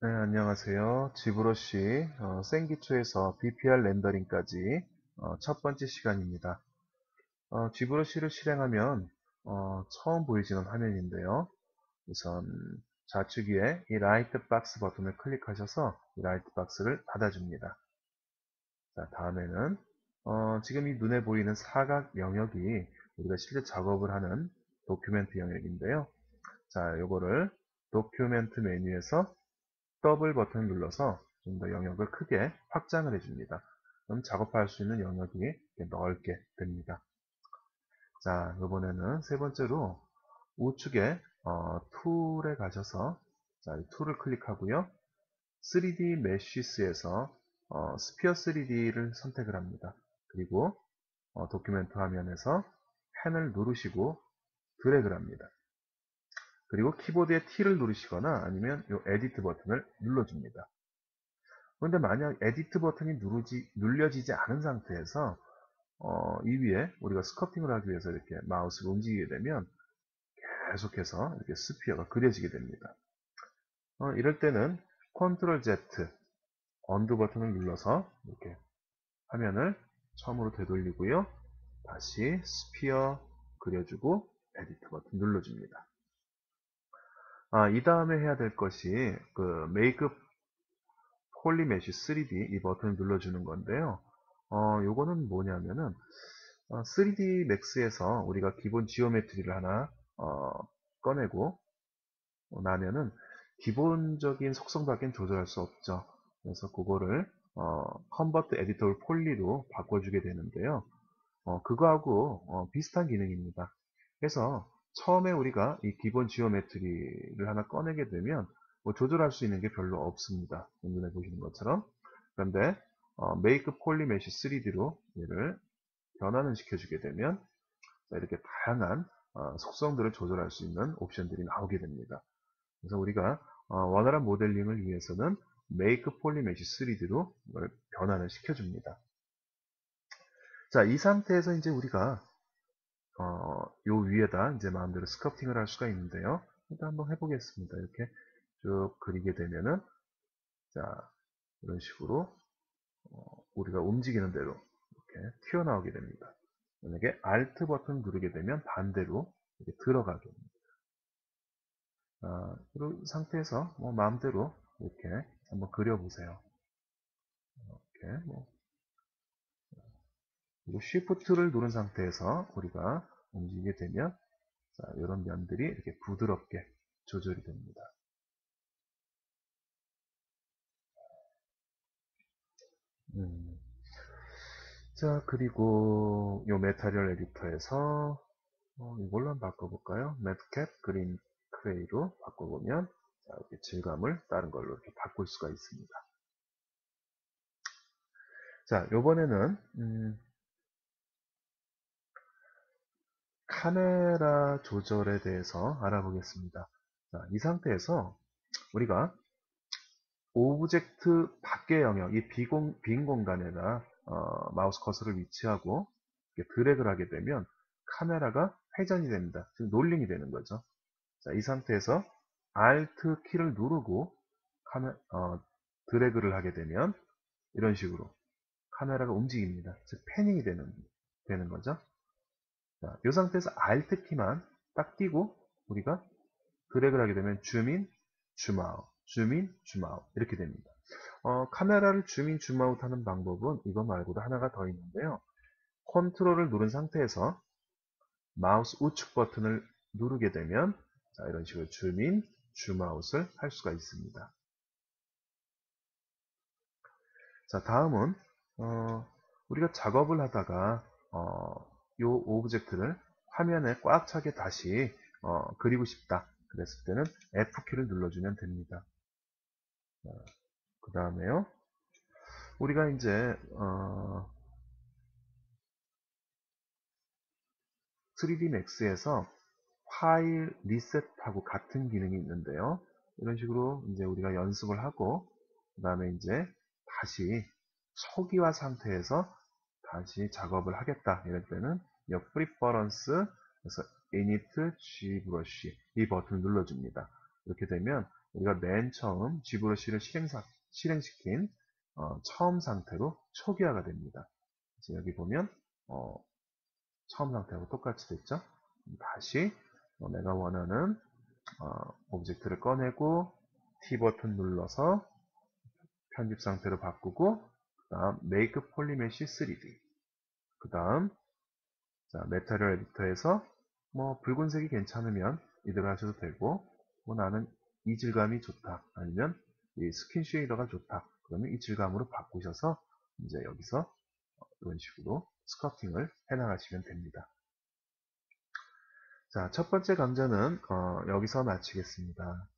네, 안녕하세요. 지브러시 어, 생기초에서 BPR 렌더링까지 어, 첫 번째 시간입니다. 어, 지브러시를 실행하면 어, 처음 보이지는 화면인데요. 우선 좌측 위에 이 라이트 박스 버튼을 클릭하셔서 이 라이트 박스를 닫아줍니다. 자, 다음에는 어, 지금 이 눈에 보이는 사각 영역이 우리가 실제 작업을 하는 도큐멘트 영역인데요. 자, 요거를 도큐멘트 메뉴에서 더블 버튼을 눌러서 좀 더 영역을 크게 확장을 해줍니다. 그럼 작업할 수 있는 영역이 넓게 됩니다. 자, 이번에는 세 번째로 우측에 어, 툴에 가셔서 자, 이 툴을 클릭하고요. 3D 메쉬스에서 어, 스피어 3D를 선택을 합니다. 그리고 어, 도큐멘트 화면에서 펜을 누르시고 드래그를 합니다. 그리고 키보드의 T를 누르시거나 아니면 이 에디트 버튼을 눌러줍니다. 그런데 만약 에디트 버튼이 누르지, 눌려지지 않은 상태에서 어, 이 위에 우리가 스커팅을 하기 위해서 이렇게 마우스를 움직이게 되면 계속해서 이렇게 스피어가 그려지게 됩니다. 어, 이럴 때는 컨트롤 Z 언두 버튼을 눌러서 이렇게 화면을 처음으로 되돌리고요. 다시 스피어 그려주고 에디트 버튼 눌러줍니다. 아, 이 다음에 해야 될 것이 그 메이크 폴리메쉬 3D 이 버튼을 눌러주는 건데요. 어, 요거는 뭐냐면은 어, 3D 맥스에서 우리가 기본 지오메트리를 하나 어, 꺼내고 나면은 기본적인 속성밖엔 조절할 수 없죠. 그래서 그거를 어, 컨버트 에디터 폴리로 바꿔주게 되는데요. 어, 그거하고 어, 비슷한 기능입니다. 그래서 처음에 우리가 이 기본 지오메트리를 하나 꺼내게 되면 뭐 조절할 수 있는 게 별로 없습니다. 눈에 보시는 것처럼. 그런데 어, 메이크 폴리메시 3D로 얘를 변환을 시켜주게 되면 이렇게 다양한 어, 속성들을 조절할 수 있는 옵션들이 나오게 됩니다. 그래서 우리가 어, 원활한 모델링을 위해서는 메이크 폴리메시 3D로 변환을 시켜줍니다. 자, 이 상태에서 이제 우리가 어, 요 위에다 이제 마음대로 스커팅을 할 수가 있는데요. 일단 한번 해보겠습니다. 이렇게 쭉 그리게 되면은 자 이런 식으로 어, 우리가 움직이는 대로 이렇게 튀어나오게 됩니다. 만약에 Alt 버튼 누르게 되면 반대로 이렇게 들어가게 됩니다. 아, 그런 상태에서 뭐 마음대로 이렇게 한번 그려보세요. 이렇게 뭐 그리고 Shift를 누른 상태에서 우리가 움직이게 되면 자, 이런 면들이 이렇게 부드럽게 조절이 됩니다. 음. 자 그리고 이 메타리얼 에디터에서 어, 이걸로 한번 바꿔볼까요? 매트캡 그린 크레이로 바꿔보면 자, 이렇게 질감을 다른 걸로 이렇게 바꿀 수가 있습니다. 자, 요번에는 음, 카메라 조절에 대해서 알아보겠습니다. 자, 이 상태에서 우리가 오브젝트 밖의 영역, 이 비공, 빈 공간에다 어, 마우스 커서를 위치하고 드래그를 하게 되면 카메라가 회전이 됩니다. 즉 롤링이 되는 거죠. 자, 이 상태에서 Alt 키를 누르고 카메, 어, 드래그를 하게 되면 이런 식으로 카메라가 움직입니다. 즉 패닝이 되는, 되는 거죠. 자, 이 상태에서 Alt 키만 딱 띄고 우리가 드래그를 하게 되면 줌인, 줌아웃, 줌인, 줌아웃 이렇게 됩니다. 어, 카메라를 줌인, 줌아웃 하는 방법은 이거 말고도 하나가 더 있는데요. 컨트롤을 누른 상태에서 마우스 우측 버튼을 누르게 되면 자, 이런 식으로 줌인, 줌아웃을 할 수가 있습니다. 자, 다음은 어, 우리가 작업을 하다가 어, 이 오브젝트를 화면에 꽉 차게 다시 어, 그리고 싶다. 그랬을 때는 F키를 눌러주면 됩니다. 그 다음에요. 우리가 이제 어, 3D Max에서 파일 리셋하고 같은 기능이 있는데요. 이런 식으로 이제 우리가 연습을 하고 그 다음에 이제 다시 초기화 상태에서 다시 작업을 하겠다 이럴 때는 이 프리퍼런스 그래서 init gbrush 이 버튼을 눌러줍니다. 이렇게 되면 우리가 맨 처음 G브러쉬를 실행사, 실행시킨 어, 처음 상태로 초기화가 됩니다. 그래서 여기 보면 어, 처음 상태하고 똑같이 됐죠? 다시 어, 내가 원하는 어, 오브젝트를 꺼내고 T 버튼 눌러서 편집 상태로 바꾸고 그 다음 Make Polymesh 3D 그 다음 자, 메타리얼 에디터에서 뭐 붉은색이 괜찮으면 이대로 하셔도 되고 뭐 나는 이 질감이 좋다 아니면 이 스킨 쉐이더가 좋다 그러면 이 질감으로 바꾸셔서 이제 여기서 이런 식으로 스커팅을 해나가시면 됩니다. 자, 첫 번째 강좌는 어, 여기서 마치겠습니다.